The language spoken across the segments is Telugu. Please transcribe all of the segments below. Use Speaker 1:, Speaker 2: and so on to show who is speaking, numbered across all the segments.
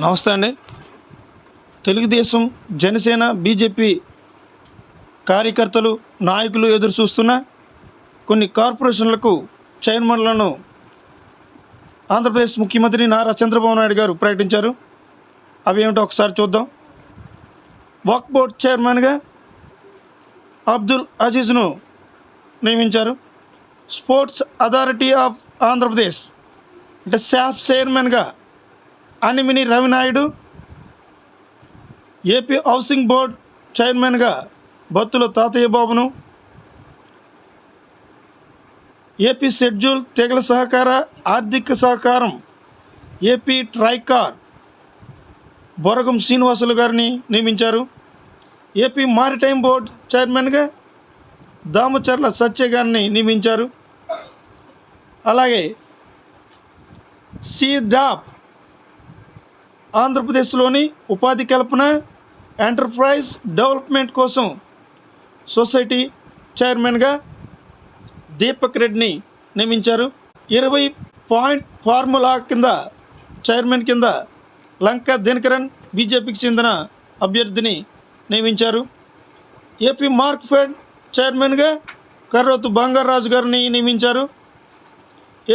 Speaker 1: నమస్తే అండి. తెలుగుదేశం జనసేన బీజేపీ కార్యకర్తలు నాయకులు ఎదురు చూస్తున్న కొన్ని కార్పొరేషన్లకు చైర్మన్లను ఆంధ్రప్రదేశ్ ముఖ్యమంత్రి నారా చంద్రబాబు నాయుడు గారు ప్రకటించారు. అవి ఏమిటో ఒకసారి చూద్దాం. వాక్ బోర్డ్ చైర్మన్గా అబ్దుల్ అజీజ్ను నియమించారు. స్పోర్ట్స్ అథారిటీ ఆఫ్ ఆంధ్రప్రదేశ్ అంటే శాఫ్ చైర్మన్గా Animini Ravi Naidu AP housing board చైర్మన్గా బత్తుల తాతయ్య బాబును ఏపీ షెడ్యూల్ తెగల సహకార ఆర్థిక సహకారం ఏపీ ట్రైకార్ బొరగం శ్రీనివాసులు గారిని నియమించారు. ఏపీ మారిటైమ్ బోర్డ్ చైర్మన్గా దామచర్ల సత్య గారిని నియమించారు. అలాగే సిడాప్ ఆంధ్రప్రదేశ్లోని ఉపాధి కల్పన ఎంటర్ప్రైజ్ డెవలప్మెంట్ కోసం సొసైటీ చైర్మన్గా దీపక్ రెడ్డిని నియమించారు. ఇరవై పాయింట్ ఫార్ములా కింద చైర్మన్ కింద లంక దినకరన్ బీజేపీకి చెందిన అభ్యర్థిని నియమించారు. ఏపీ మార్క్ ఫెడ్ చైర్మన్గా కర్రోతు బంగారాజు గారిని నియమించారు.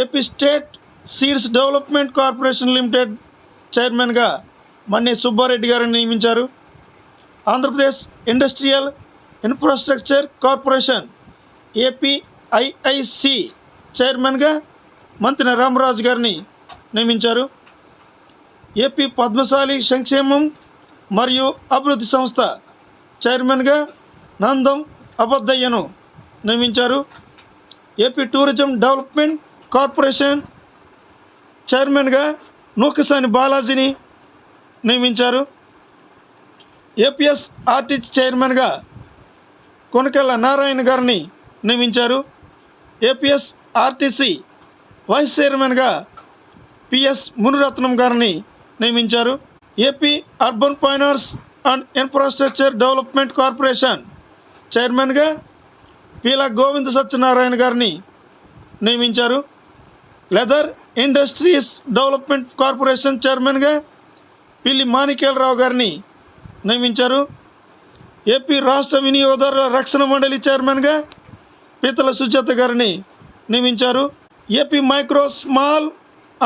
Speaker 1: AP state seeds development corporation limited చైర్మన్గా మన్నే సుబ్బారెడ్డి గారిని నియమించారు. Andhra Pradesh industrial infrastructure corporation APIIC చైర్మన్గా మంత్రి రామరాజు గారిని నియమించారు. ఏపీ పద్మశాలి సంక్షేమం మరియు అభివృద్ధి సంస్థ చైర్మన్గా నందం అబద్దయ్యను నియమించారు. ఏపీ టూరిజం డెవలప్మెంట్ కార్పొరేషన్ చైర్మన్గా నూకసాని బాలాజీని నియమించారు. ఏపీఎస్ ఆర్టీ చైర్మన్గా కొనకెళ్ళ నారాయణ గారిని నియమించారు. ఏపీఎస్ ఆర్టీసీ వైస్ చైర్మన్గా పిఎస్ మునిరత్నం గారిని నియమించారు. AP urban finance and infrastructure development corporation చైర్మన్గా పీల గోవింద సత్యనారాయణ గారిని నియమించారు. లెదర్ ఇండస్ట్రీస్ డెవలప్మెంట్ కార్పొరేషన్ చైర్మన్గా పిల్లి మాణిక్యాలరావు గారిని నియమించారు. ఏపీ రాష్ట్ర వినియోగదారుల రక్షణ మండలి చైర్మన్గా పీతల సుజాత గారిని నియమించారు. AP micro small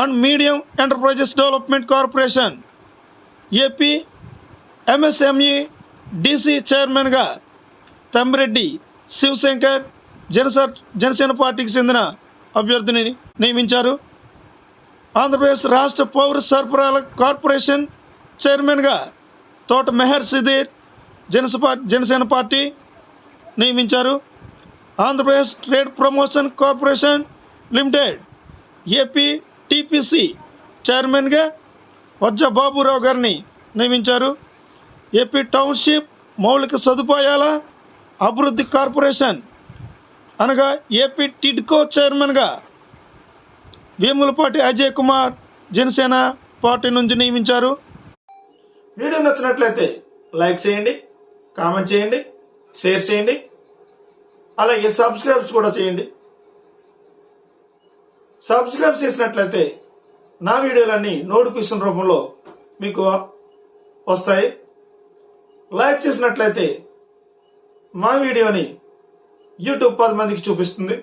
Speaker 1: and medium enterprises development corporation AP MSME DC చైర్మన్గా తమ్మిరెడ్డి శివశంకర్ జనస జనసేన పార్టీకి చెందిన అభ్యర్థిని నియమించారు. ఆంధ్రప్రదేశ్ రాష్ట్ర పౌర సరఫరాల కార్పొరేషన్ చైర్మన్గా తోట మెహర్ సిదీర్ జనస జనసేన పార్టీ నియమించారు. Andhra Pradesh trade promotion corporation limited AP TPC చైర్మన్గా వజ్జ బాబురావు గారిని నియమించారు. ఏపీ టౌన్షిప్ మౌలిక సదుపాయాల అభివృద్ధి కార్పొరేషన్ అనగా ఏపీ టిడ్కో చైర్మన్గా వేములపాటి అజయ్ కుమార్ జనసేన పార్టీ నుంచి నియమించారు. వీడియో నచ్చినట్లయితే లైక్ చేయండి కామెంట్ చేయండి షేర్ చేయండి అలాగే సబ్స్క్రైబ్స్ కూడా చేయండి. సబ్స్క్రైబ్ చేసినట్లయితే నా వీడియోలన్నీ నోటిఫికేషన్ రూపంలో మీకు వస్తాయి. లైక్ చేసినట్లయితే మా వీడియోని యూట్యూబ్ పది మందికి చూపిస్తుంది.